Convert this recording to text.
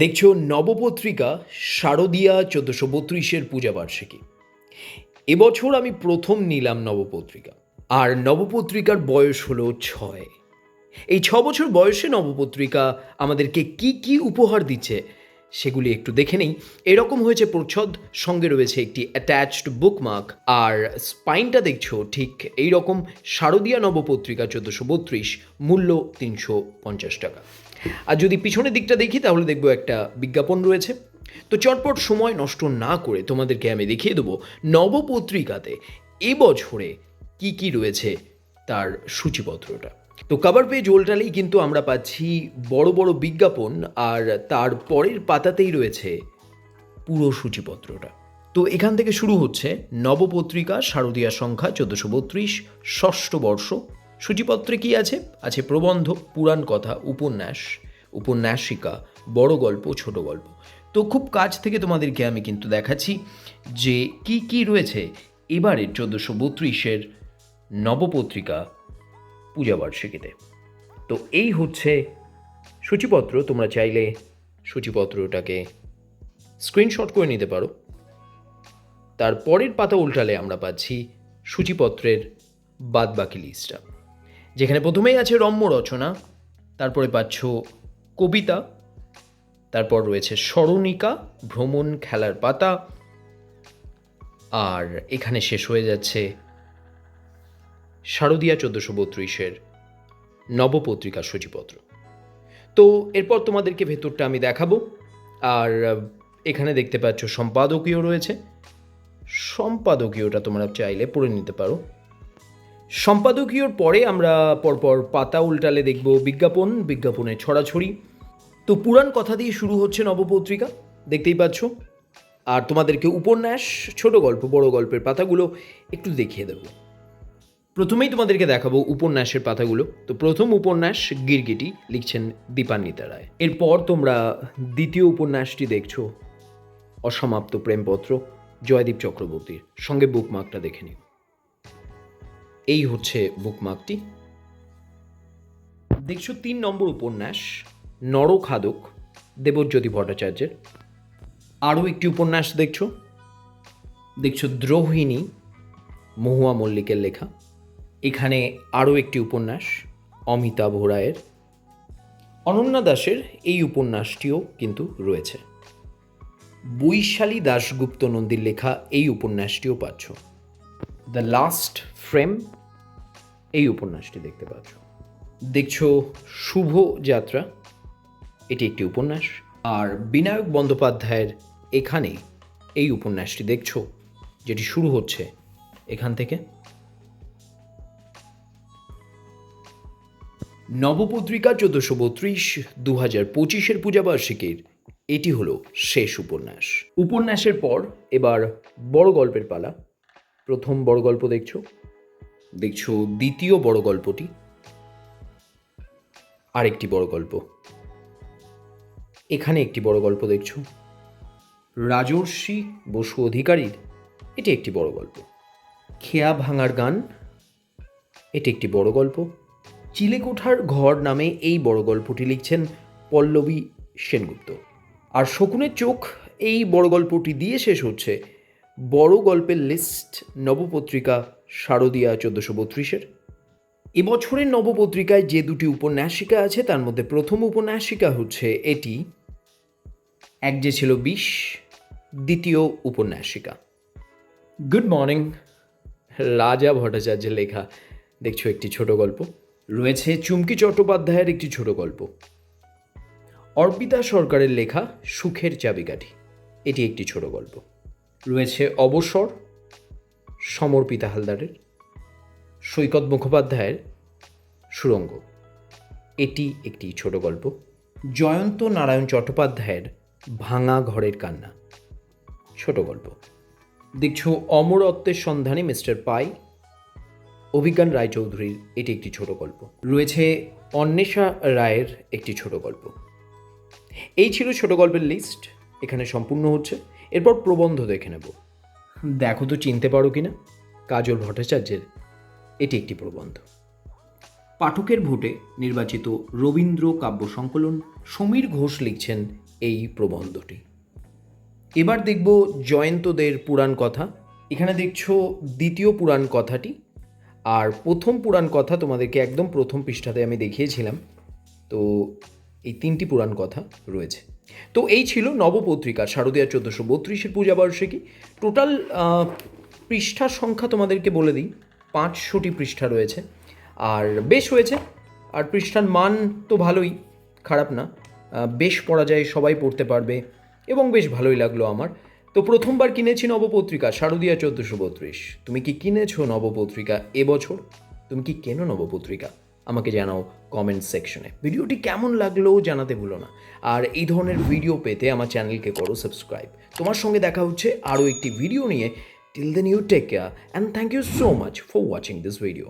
দেখছ নবপত্রিকা শারদীয়া চোদ্দোশো বত্রিশের পূজা বার্ষিকী এবছর আমি প্রথম নিলাম নবপত্রিকা, আর নবপত্রিকার বয়স হলো ছয়। এই ছ বছর বয়সে নবপত্রিকা আমাদেরকে কি কি উপহার দিচ্ছে সেগুলি একটু দেখে নেই। এরকম হয়েছে প্রচ্ছদ, সঙ্গে রয়েছে একটি অ্যাটাচড বুকমার্ক আর স্পাইনটা দেখছ ঠিক এই রকম শারদীয়া নবপত্রিকা চোদ্দোশো বত্রিশ, মূল্য তিনশো পঞ্চাশ টাকা। আর যদি পিছনের দিকটা দেখি, তাহলে দেখব একটা বিজ্ঞাপন রয়েছে। তো চটপট সময় নষ্ট না করে তোমাদেরকে আমি দেখিয়ে দেবো নবপত্রিকাতে এবছরে কি কি রয়েছে তার সূচিপত্রটা। তো কভার পেজ ওল্টালেই কিন্তু আমরা পাচ্ছি বড় বড় বিজ্ঞাপন আর তার পরের পাতাতেই রয়েছে পুরো সূচিপত্রটা। তো এখান থেকে শুরু হচ্ছে নবপত্রিকা, শারদীয়া সংখ্যা, চোদ্দোশো বত্রিশ, ষষ্ঠ বর্ষ। সূচিপত্রে কি আছে? আছে প্রবন্ধ, পুরাণ কথা, উপন্যাস, উপন্যাসিকা, বড় গল্প, ছোট গল্প। তো খুব কাছ থেকে তোমাদেরকে আমি কিন্তু দেখাচ্ছি যে কি কি রয়েছে এবারে চোদ্দোশো বত্রিশের নবপত্রিকা পূজাবার্ষিকীতে তো এই হচ্ছে সূচিপত্র, তোমরা চাইলে সূচিপত্রটাকে স্ক্রিনশট করে নিতে পারো। তার পরের পাতা উল্টালে আমরা পাচ্ছি সূচিপত্রের বাদবাকি লিস্টটা যেখানে প্রথমেই আছে রম্য রচনা, তারপরে পাচ্ছ কবিতা, তারপর রয়েছে স্মরণিকা ভ্রমণ খেলার পাতা, আর এখানে শেষ হয়ে যাচ্ছে শারদীয়া চোদ্দোশো বত্রিশের নবপত্রিকা সূচিপত্র। তো এরপর তোমাদেরকে ভেতরটা আমি দেখাবো, আর এখানে দেখতে পাচ্ছ সম্পাদকীয় রয়েছে। সম্পাদকীয়টা তোমরা চাইলে পড়ে নিতে পারো। সম্পাদকীয়র পরে আমরা পরপর পাতা উল্টালে দেখব বিজ্ঞাপন বিজ্ঞাপনের ছড়াছড়ি। তো পুরাণ কথা দিয়ে শুরু হচ্ছে নবপত্রিকা, দেখতেই পাচ্ছ। আর তোমাদেরকে উপন্যাস, ছোট গল্প, বড় গল্পের পাতাগুলো একটু দেখিয়ে দেবো। প্রথমেই তোমাদেরকে দেখাবো উপন্যাসের পাতাগুলো। তো প্রথম উপন্যাস গিরগিটি, লিখছেন দীপান্বিতা রায়। এরপর তোমরা দ্বিতীয় উপন্যাসটি দেখছ, অসমাপ্ত প্রেমপত্র, জয়দীপ চক্রবর্তীর। সঙ্গে বুকমার্কটা দেখে নিও। এই হচ্ছে বুকমার্কটি দেখছ তিন নম্বর উপন্যাস, নরখাদক, দেবজ্যোতি ভট্টাচার্যের। আরও একটি উপন্যাস দেখছ। দেখছ দ্রোহিণী, মহুয়া মল্লিকের লেখা। এখানে আরও একটি উপন্যাস, অমিতাভ রায়ের। অনন্যা দাসের এই উপন্যাসটিও কিন্তু রয়েছে। বৈশালী দাশগুপ্ত নন্দীর লেখা এই উপন্যাসটিও পাচ্ছ। দ্য লাস্ট ফ্রেম এই উপন্যাসটি দেখতে পাচ্ছ। দেখছ শুভ যাত্রা, এটি একটি উপন্যাস। আর বিনায়ক বন্দ্যোপাধ্যায়ের এখানে এই উপন্যাসটি দেখছ, যেটি শুরু হচ্ছে এখান থেকে। নবপত্রিকা চোদ্দশো বত্রিশ দু হাজার পঁচিশের পূজাবার্ষিকীর এটি হলো শেষ উপন্যাস। উপন্যাসের পর এবার বড় গল্পের পালা। প্রথম বড় গল্প দেখছ। দেখছ দ্বিতীয় বড় গল্পটি? আরেকটি বড় গল্প। এখানে একটি বড় গল্প দেখছ। রাজর্ষি বসু অধিকারীর এটি একটি বড় গল্প। খেয়া ভাঙার গান, এটি একটি বড় গল্প। চিলেকোঠার ঘর নামে এই বড় গল্পটি লিখছেন পল্লবী সেনগুপ্ত। আর শকুনের চোখ এই বড় গল্পটি দিয়ে শেষ হচ্ছে বড় গল্পের লিস্ট নবপত্রিকা শারদীয়া চোদ্দোশো বত্রিশের। এবছরের নবপত্রিকায় যে দুটি উপন্যাসিকা আছে, তার মধ্যে প্রথম উপন্যাসিকা হচ্ছে এটি, এক যে ছিল বিশ দ্বিতীয় উপন্যাসিকা। গুড মর্নিং, রাজা ভট্টাচার্যের লেখা। দেখছ একটি ছোট গল্প। রয়েছে চুমকি চট্টোপাধ্যায়ের একটি ছোট গল্প। অর্পিতা সরকারের লেখা সুখের চাবিকাঠি। এটি একটি ছোট গল্প। রয়েছে অবসর সমর্পিতা হালদারের, সৈকত মুখোপাধ্যায়ের সুরঙ্গ। এটি একটি ছোট গল্প। জয়ন্ত নারায়ণ চট্টোপাধ্যায়ের ভাঙা ঘরের কান্না। ছোট গল্প। দেখছ অমরত্বের সন্ধানে মিস্টার পাই। অভিজ্ঞান রায়চৌধুরীর এটি একটি ছোট গল্প। রয়েছে অন্বেষা রায়ের একটি ছোট গল্প। এই ছিল ছোট গল্পের লিস্ট এখানে সম্পূর্ণ হচ্ছে। এরপর প্রবন্ধ দেখে নেব। দেখো তো চিনতে পারো কিনা? কাজল ভট্টাচার্যের এটি একটি প্রবন্ধ। পাঠকের ভোটে নির্বাচিত রবীন্দ্র কাব্য সংকলন সমীর ঘোষ লিখছেন এই প্রবন্ধটি। এবার দেখব জয়ন্তদের পুরাণ কথা। এখানে দেখছ দ্বিতীয় পুরাণ কথাটি। আর প্রথম পুরাণ কথা তোমাদেরকে একদম প্রথম পৃষ্ঠাতে আমি দেখিয়েছিলাম। তো এই তিনটি পুরাণ কথা রয়েছে। তো এই ছিল নবপত্রিকা, শারদীয়া চোদ্দোশো বত্রিশের পূজাবার্ষিকী টোটাল পৃষ্ঠার সংখ্যা তোমাদেরকে বলে দিই, পাঁচশোটি পৃষ্ঠা রয়েছে। আর বেশ হয়েছে, আর পৃষ্ঠার মান তো ভালোই, খারাপ না। বেশ পড়া যায় সবাই পড়তে পারবে, এবং বেশ ভালোই লাগল আমার। তো প্রথমবার কিনেছি নবপত্রিকা, শারদীয়া চোদ্দোশো বত্রিশ। তুমি কি কিনেছো নবপত্রিকা এবছর? তুমি কি কেনো নবপত্রিকা? আমাকে জানাও কমেন্ট সেকশনে ভিডিওটি কেমন লাগল জানাতে ভুলো না। আর এই ধরনের ভিডিও পেতে আমার চ্যানেলকে করো সাবস্ক্রাইব তোমার সঙ্গে দেখা হচ্ছে আরও একটি ভিডিও নিয়ে। Till then you take care and thank you so much for watching this video